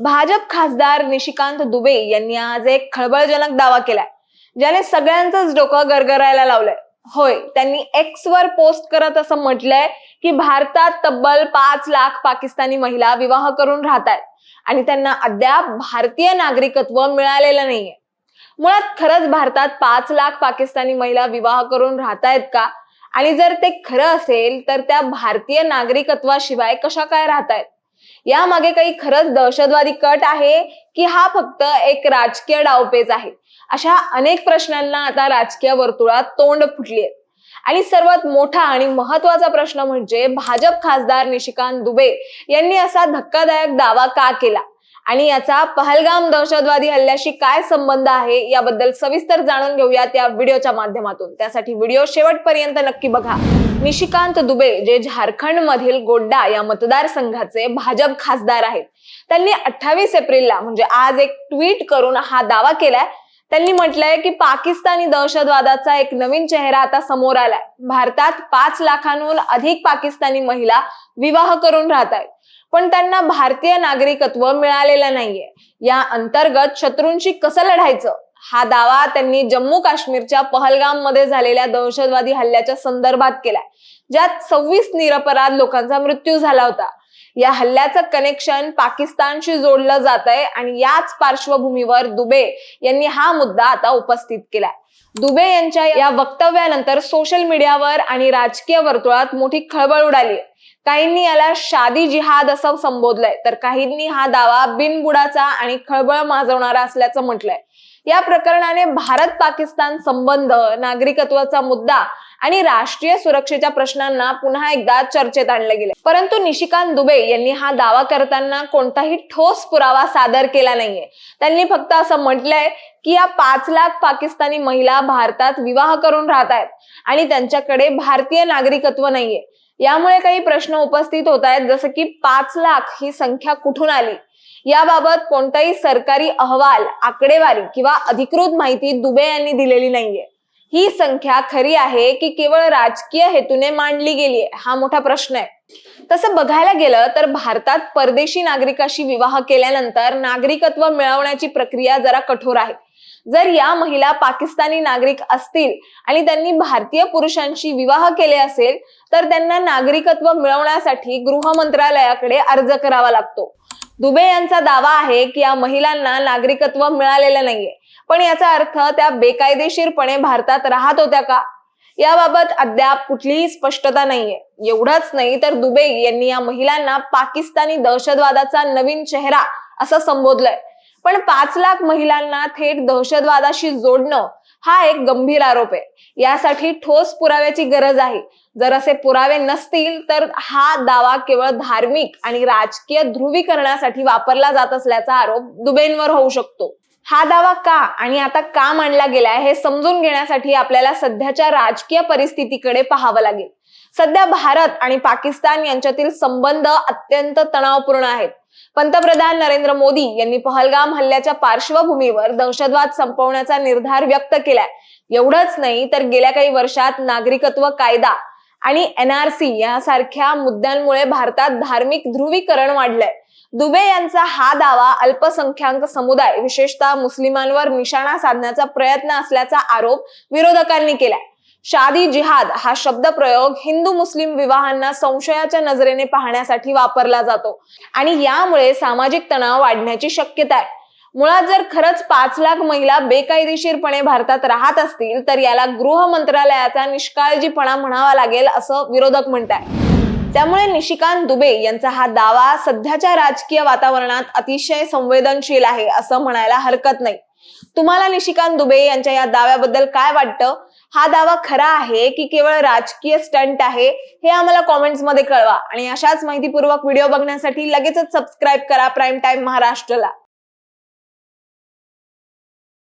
भाजप खासदार निशिकांत दुबे यांनी आज एक खळबळजनक दावा केलाय ज्याने सगळ्यांचंच डोकं गरगरायला लावलंय. होय त्यांनी एक्स वर पोस्ट करत असं म्हटलंय की भारतात तब्बल पाच लाख पाकिस्तानी महिला विवाह करून राहत आहेत आणि त्यांना अद्याप भारतीय नागरिकत्व मिळालेलं नाहीये. मुळात खरंच भारतात पाच लाख पाकिस्तानी महिला विवाह करून राहत आहेत का? आणि जर ते खरं असेल तर त्या भारतीय नागरिकत्वाशिवाय कशा काय राहत आहेत यामागे काही खरंच दहशतवादी कट आहे की हा फक्त एक राजकीय डावपेच आहे. अशा अनेक प्रश्नांना आता राजकीय वर्तुळात तोंड फुटली आहे आणि सर्वात मोठा आणि महत्त्वाचा प्रश्न म्हणजे भाजप खासदार निशिकांत दुबे यांनी असा धक्कादायक दावा का केला? आणि याचा पहलगाम दहशतवादी हल्ल्याशी काय संबंध आहे याबद्दल सविस्तर जाणून घेऊयात या व्हिडिओच्या माध्यमातून. त्यासाठी व्हिडिओ शेवटपर्यंत नक्की बघा. निशिकांत दुबे जे झारखंड मधील गोड्डा या मतदारसंघाचे भाजप खासदार आहेत त्यांनी अठ्ठावीस एप्रिलला म्हणजे आज एक ट्विट करून हा दावा केलाय त्यांनी म्हटलंय की पाकिस्तानी दहशतवादाचा एक नवीन चेहरा आता समोर आलाय. भारतात पाच लाखांहून अधिक पाकिस्तानी महिला विवाह करून राहत आहेत. पण त्यांना भारतीय नागरिकत्व मिळालेलं नाहीये. या अंतर्गत शत्रूंशी कसं लढायचं? हा दावा त्यांनी जम्मू काश्मीरच्या पहलगाममध्ये झालेल्या दहशतवादी हल्ल्याच्या संदर्भात केलाय. ज्यात सव्वीस निरपराध लोकांचा मृत्यू झाला होता. या हल्ल्याचं कनेक्शन पाकिस्तानशी जोडलं जात आहे आणि याच पार्श्वभूमीवर दुबे यांनी हा मुद्दा आता उपस्थित केलाय. दुबे यांच्या या वक्तव्यानंतर सोशल मीडियावर आणि राजकीय वर्तुळात मोठी खळबळ उडाली. काहींनी याला शादी जिहाद असं संबोधलंय तर काहींनी हा दावा बिनबुडाचा आणि खळबळ माजवणारा असल्याचं म्हटलंय. या प्रकरणाने भारत पाकिस्तान संबंध नागरिकत्वाचा मुद्दा आणि राष्ट्रीय सुरक्षेच्या प्रश्नांना पुन्हा एकदा चर्चेत आणलं गेले. परंतु निशिकांत दुबे यांनी हा दावा करताना कोणताही ठोस पुरावा सादर केला नाहीये. त्यांनी फक्त असं म्हटलंय की या पाच लाख पाकिस्तानी महिला भारतात विवाह करून राहत आहेत आणि त्यांच्याकडे भारतीय नागरिकत्व नाहीये. यामुळे काही प्रश्न उपस्थित होत आहेत जसं की पाच लाख ही संख्या कुठून आली? याबाबत कोणताही सरकारी अहवाल आकडेवारी किंवा अधिकृत माहिती दुबे यांनी दिलेली नाहीये. ही संख्या खरी आहे की केवळ राजकीय हेतूने मांडली गेली आहे हा मोठा प्रश्न आहे. तसं बघायला गेलं तर भारतात परदेशी नागरिकाशी विवाह केल्यानंतर नागरिकत्व मिळवण्याची प्रक्रिया जरा कठोर आहे. जर या महिला पाकिस्तानी नागरिक असतील आणि त्यांनी भारतीय पुरुषांशी विवाह केले असेल तर त्यांना नागरिकत्व मिळवण्यासाठी गृह मंत्रालयाकडे अर्ज करावा लागतो. दुबे यांचा दावा आहे की या महिलांना नागरिकत्व मिळालेलं नाहीये. पण याचा अर्थ त्या बेकायदेशीरपणे भारतात राहत होत्या का? याबाबत अद्याप कुठलीही स्पष्टता नाहीये. एवढंच नाही तर दुबे यांनी या महिलांना पाकिस्तानी दहशतवादाचा नवीन चेहरा असं संबोधलंय. पण पाच लाख महिलांना थेट दहशतवादाशी जोडणं हा एक गंभीर आरोप आहे. यासाठी ठोस पुराव्याची गरज आहे. जर असे पुरावे नसतील तर हा दावा केवळ धार्मिक आणि राजकीय ध्रुवीकरणासाठी वापरला जात असल्याचा आरोप दुबेंवर होऊ शकतो. हा दावा का आणि आता का मांडला गेलाय हे समजून घेण्यासाठी आपल्याला सध्याच्या राजकीय परिस्थितीकडे पाहावं लागेल. सध्या भारत आणि पाकिस्तान यांच्यातील संबंध अत्यंत तणावपूर्ण आहेत. पंतप्रधान नरेंद्र मोदी यांनी पहलगाम हल्ल्याच्या पार्श्वभूमीवर दहशतवाद संपवण्याचा निर्धार व्यक्त केलाय. एवढंच नाही तर गेल्या काही वर्षात नागरिकत्व कायदा आणि एनआरसी यासारख्या मुद्द्यांमुळे भारतात धार्मिक ध्रुवीकरण वाढलंय. दुबे यांचा हा दावा अल्पसंख्याक समुदाय विशेषतः मुस्लिमांवर निशाणा साधण्याचा प्रयत्न असल्याचा आरोप विरोधकांनी केलाय. शादी जिहाद हा शब्द प्रयोग हिंदू मुस्लिम विवाहांना संशयाच्या नजरेने पाहण्यासाठी वापरला जातो. आणि यामुळे सामाजिक तणाव वाढण्याची शक्यता आहे. मुळात जर खरंच पाच लाख महिला बेकायदेशीरपणे भारतात राहत असतील तर याला गृह मंत्रालयाचा निष्काळजीपणा म्हणावा लागेल असं विरोधक म्हणताय. त्यामुळे निशिकांत दुबे यांचा हा दावा सध्याच्या राजकीय वातावरणात अतिशय संवेदनशील आहे असं म्हणायला हरकत नाही. तुम्हाला निशिकांत दुबे यांच्या या दाव्याबद्दल काय वाटतं? हा दावा खरा आहे की केवळ राजकीय स्टंट आहे हे आम्हाला कॉमेंट्समध्ये कळवा. आणि अशाच माहितीपूर्वक व्हिडिओ बघण्यासाठी लगेचच सबस्क्राईब करा प्राईम टाइम महाराष्ट्रला.